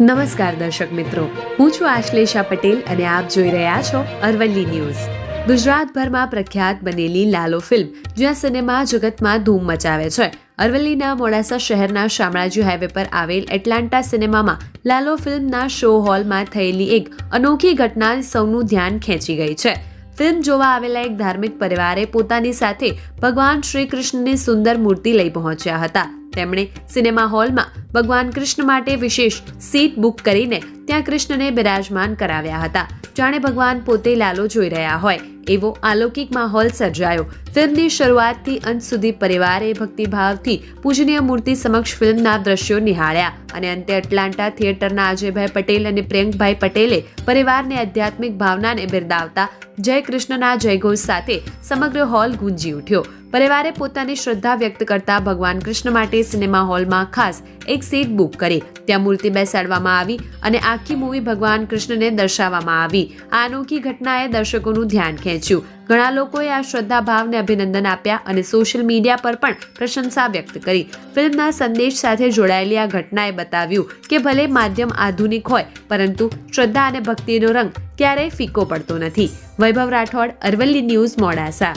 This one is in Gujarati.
નમસ્કાર દર્શક મિત્રો. હું છું આશ્લેષા પટેલ અને આપ જોઈ રહ્યા છો અરવલ્લી ન્યૂઝ. ગુજરાતભરમાં પ્રખ્યાત બનેલી લાલો ફિલ્મ, જ્યાં સિનેમા જગતમાં ધૂમ મચાવે છે. અરવલ્લીના મોડાસા શહેરના શામળાજી હાઈવે પર આવેલ એટલાન્ટા સિનેમામાં લાલો ફિલ્મના શો હોલમાં થયેલી એક અનોખી ઘટના સૌનું ધ્યાન ખેંચી ગઈ છે. ફિલ્મ જોવા આવેલા એક ધાર્મિક પરિવારે પોતાની સાથે ભગવાન શ્રી કૃષ્ણની સુંદર મૂર્તિ લઈ પહોંચ્યા હતા. તેમણે સિનેમા હોલમાં ભગવાન કૃષ્ણ માટે વિશેષ સીટ બુક કરીને ત્યાં કૃષ્ણને બિરાજમાન કરાવ્યા હતા. જાણે ભગવાન પોતે લાલો જોઈ રહ્યા હોય. એવો અલૌકિક માહોલ સર્જાયો. ફિલ્મની શરૂઆતથી અંત સુધી પરિવારે ભક્તિભાવથી પૂજનીય મૂર્તિ સમક્ષ ફિલ્મના દ્રશ્યો નિહાળ્યા અને અંતે એટલાન્ટા થિયેટરના અજયભાઈ પટેલ અને પ્રિયંકભાઈ પટેલે પરિવારને આધ્યાત્મિક ભાવનાને બિરદાવતા જય કૃષ્ણના જયઘોષ સાથે સમગ્ર હોલ ગુંજી ઉઠ્યો. પરિવારે પોતાની શ્રદ્ધા વ્યક્ત કરતા ભગવાન કૃષ્ણ માટે સિનેમા હોલમાં ખાસ એક સીટ બુક કરી. ત્યાં મૂર્તિ બેસાડવામાં આવી અને આખી મૂવી ભગવાન કૃષ્ણને દર્શાવવામાં આવી. આ અનોખી ઘટનાએ દર્શકોનું ધ્યાન ખેંચ્યું. ઘણા લોકોએ આ શ્રદ્ધા ભાવને અભિનંદન આપ્યા અને સોશિયલ મીડિયા પર પણ પ્રશંસા વ્યક્ત કરી. ફિલ્મના સંદેશ સાથે જોડાયેલી આ ઘટનાએ બતાવ્યું કે ભલે માધ્યમ આધુનિક હોય, પરંતુ શ્રદ્ધા અને ભક્તિનો રંગ ક્યારેય ફીકો પડતો નથી. વૈભવ રાઠોડ, અરવલ્લી ન્યૂઝ, મોડાસા.